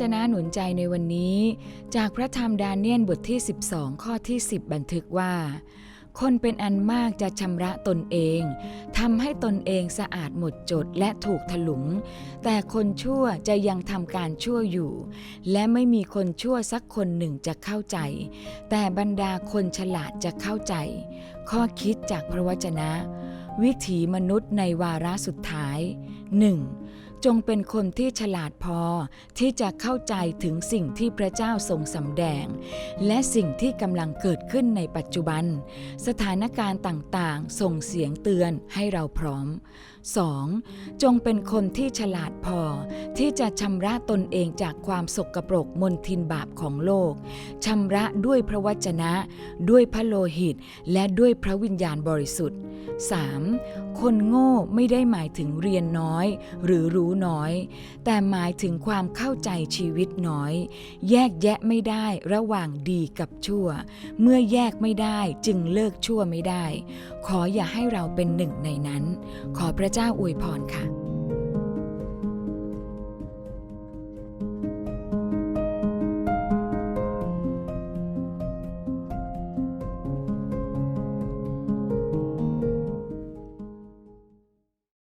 จนะหนุนใจในวันนี้ จากพระธรรมดาเนียลบทที่ 12 ข้อที่ 10 บันทึกว่า คนเป็นอันมากจะชำระตนเองทำให้ตนเองสะอาดหมดจดและถูกถลุง แต่คนชั่วจะยังทำการชั่วอยู่ และไม่มีคนชั่วสักคนหนึ่งจะเข้าใจ แต่บรรดาคนฉลาดจะเข้าใจ ข้อคิดจากพระวจนะ วิถีมนุษย์ในวาระสุดท้าย 1. จงเป็นคนที่ฉลาดพอที่จะเข้าใจถึงสิ่งที่พระเจ้าทรงสำแดง และสิ่งที่กำลังเกิดขึ้นในปัจจุบัน สถานการณ์ต่างๆ ส่งเสียงเตือนให้เราพร้อม 2. จงเป็นคนที่ฉลาดพอ ที่จะชำระตนเองจากความสกปรกมนทินบาปของโลกชำระด้วยพระวจนะ ด้วยพระโลหิต และด้วยพระวิญญาณบริสุทธิ์ 3. คนโง่ไม่ได้หมายถึงเรียนน้อย หรือรู้รู้น้อย แต่หมายถึงความเข้าใจชีวิตน้อย แยกแยะไม่ได้ระหว่างดีกับชั่ว เมื่อแยกไม่ได้จึงเลิกชั่วไม่ได้ ขออย่าให้เราเป็นหนึ่งในนั้น ขอพระเจ้าอวยพรค่ะ